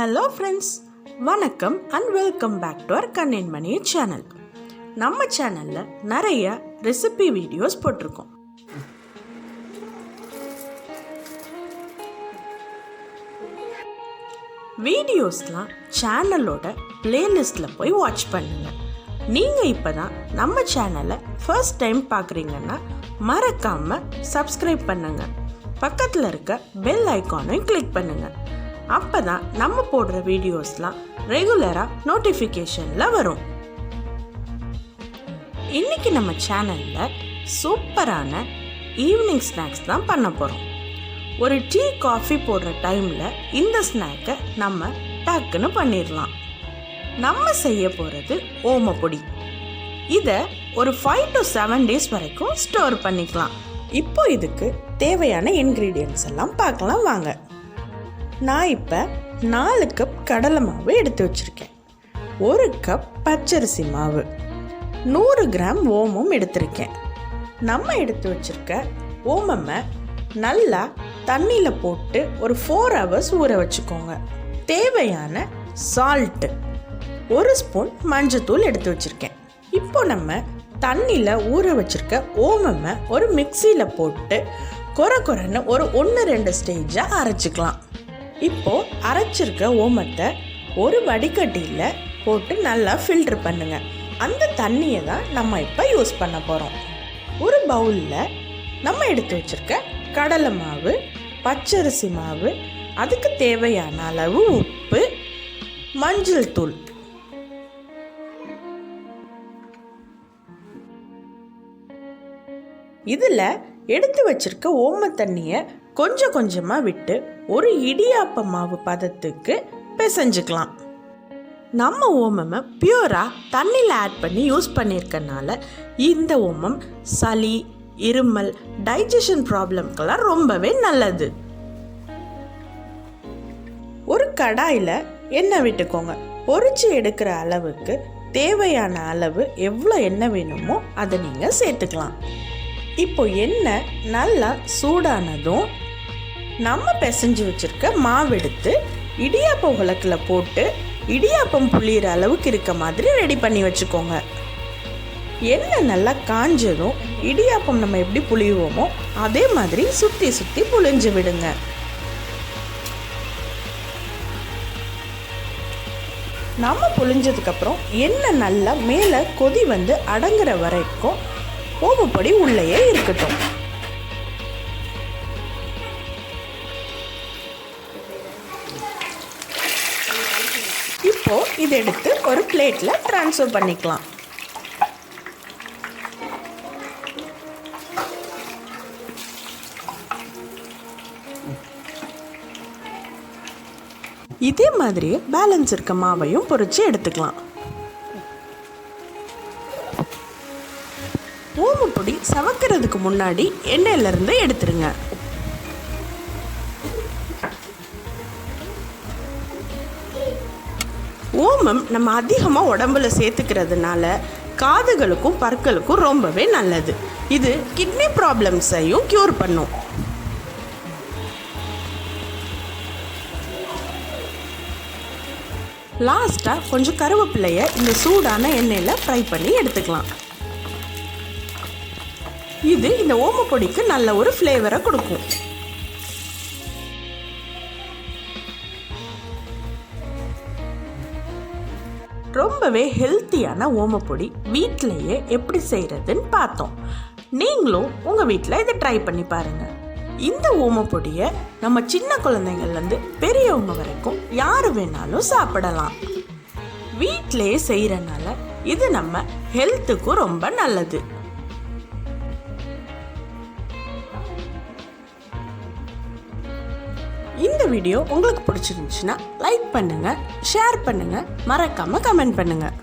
Hello friends வணக்கம் and welcome back to our கண்ணின் மணி சேனல் நம்ம சேனலில் நிறைய ரெசிபி வீடியோஸ் போட்டிருக்கோம். வீடியோஸ்லாம் சேனலோட பிளேலிஸ்ட்டில் போய் வாட்ச் பண்ணுங்கள் நீங்கள் இப்போ தான் நம்ம சேனலை ஃபர்ஸ்ட் டைம் பார்க்குறீங்கன்னா மறக்காமல் சப்ஸ்கிரைப் பண்ணுங்கள் பக்கத்தில் இருக்க பெல் ஐக்கானையும் கிளிக் பண்ணுங்கள் அப்போ தான் நம்ம போடுற வீடியோஸ்லாம் ரெகுலராக நோட்டிஃபிகேஷனில் வரும். இன்னைக்கு நம்ம சேனலில் சூப்பரான ஈவினிங் ஸ்நாக்ஸ் தான் பண்ண போகிறோம் ஒரு டீ காஃபி போடுற டைமில் இந்த ஸ்நாக்கை நம்ம டக்குன்னு பண்ணிடலாம் நம்ம செய்ய போகிறது ஓமப்பொடி இதை ஒரு ஃபைவ் டு செவன் டேஸ் வரைக்கும் ஸ்டோர் பண்ணிக்கலாம். இப்போ இதுக்கு தேவையான இன்க்ரீடியன்ஸ் எல்லாம் பார்க்கலாம் வாங்க. நான் இப்போ நாலு கப் கடலை மாவு எடுத்து வச்சுருக்கேன். ஒரு கப் பச்சரிசி மாவு. நூறு கிராம் ஓமம் எடுத்திருக்கேன். நம்ம எடுத்து வச்சுருக்க ஓமம்மை நல்லா தண்ணியில் போட்டு ஒரு ஃபோர் ஹவர்ஸ் ஊற வச்சுக்கோங்க. தேவையான சால்ட்டு ஒரு ஸ்பூன் மஞ்சத்தூள் எடுத்து வச்சுருக்கேன். இப்போ நம்ம தண்ணியில் ஊற வச்சுருக்க ஓமம்மை ஒரு மிக்சியில் போட்டு கொர கொரன்னு ஒரு ஒன்று ரெண்டு ஸ்டேஜாக அரைச்சிக்கலாம். இப்போ அரைச்சிருக்க ஓமத்தை ஒரு வடிகட்டியில் போட்டு நல்லா ஃபில்டர் பண்ணுங்க. அந்த தண்ணியை தான் நம்ம இப்போ யூஸ் பண்ண போகிறோம் ஒரு பவுலில் நம்ம எடுத்து வச்சிருக்க கடலை மாவு பச்சரிசி மாவு அதுக்கு தேவையான அளவு உப்பு மஞ்சள் தூள். இதில் எடுத்து வச்சிருக்க ஓம தண்ணியை கொஞ்சம் கொஞ்சமாக விட்டு ஒரு இடியாப்ப மாவு பதத்துக்கு பிசைஞ்சுக்கலாம். நம்ம ஓமமை பியூராக தண்ணியில் ஆட் பண்ணி யூஸ் பண்ணியிருக்கனால இந்த ஓமம் சளி இருமல் டைஜஷன் ப்ராப்ளம்க்கெல்லாம் ரொம்பவே நல்லது. ஒரு கடாயில் எண்ணெய் விட்டுக்கோங்க. பொறிச்சு எடுக்கிற அளவுக்கு தேவையான அளவு எவ்வளோ எண்ணெய் வேணுமோ அதை நீங்கள் சேர்த்துக்கலாம். இப்போ எண்ணெய் நல்லா சூடானதும் நம்ம பிசைஞ்சு வச்சுருக்க மாவு எடுத்து இடியாப்பம் உலக்கில் போட்டு இடியாப்பம் புளியிற அளவுக்கு இருக்க மாதிரி ரெடி பண்ணி வச்சுக்கோங்க. எண்ணெய் நல்லா காஞ்சதும் இடியாப்பம் நம்ம எப்படி புளியுவோமோ அதே மாதிரி சுற்றி சுற்றி புளிஞ்சு விடுங்க. நம்ம புளிஞ்சதுக்கப்புறம் எண்ணெய் நல்லா மேலே கொதி வந்து அடங்குற வரைக்கும் ஓமப்பொடி உள்ளேயே இருக்கட்டும். இதை எடுத்து ஒரு பிளேட்டில் ட்ரான்ஸ்ஃபர் பண்ணிக்கலாம். இதே மாதிரியே பேலன்ஸ் இருக்க மாவையும் பொறிச்சு எடுத்துக்கலாம். ஓமப்பொடி சவக்கிறதுக்கு முன்னாடி எண்ணெயிலிருந்து எடுத்துருங்க. ஓமம் நம்ம அதிகமாக உடம்புல சேர்த்துக்கிறதுனால காதுகளுக்கும் பற்களுக்கும் ரொம்பவே நல்லது. இது கிட்னி ப்ராப்ளம்ஸையும் க்யூர் பண்ணும். லாஸ்ட்டாக கொஞ்சம் கருவேப்பிலையை இந்த சூடான எண்ணெயில் ஃப்ரை பண்ணி எடுத்துக்கலாம். இது இந்த ஓமப்பொடிக்கு நல்ல ஒரு ஃப்ளேவரை கொடுக்கும். ரொம்பவே ஹெல்த்தியான ஓமப்பொடி வீட்டிலையே எப்படி செய்கிறதுன்னு பார்த்தோம். நீங்களும் உங்கள் வீட்டில் இதை ட்ரை பண்ணி பாருங்கள் இந்த ஓமப்பொடியை நம்ம சின்ன குழந்தைங்கள்லேருந்து பெரியவங்க வரைக்கும் யார் வேணாலும் சாப்பிடலாம். வீட்டிலையே செய்கிறனால இது நம்ம ஹெல்த்துக்கும் ரொம்ப நல்லது. இந்த வீடியோ உங்களுக்கு பிடிச்சிருந்துச்சுன்னா லைக் பண்ணுங்கள் ஷேர் பண்ணுங்கள் மறக்காமல் கமெண்ட் பண்ணுங்கள்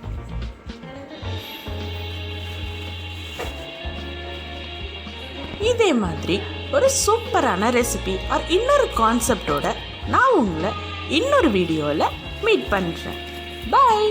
இதே மாதிரி ஒரு சூப்பரான ரெசிபி ஆர் இன்னொரு கான்செப்டோட நான் உங்களை இன்னொரு வீடியோவில் மீட் பண்ணுறேன் பாய்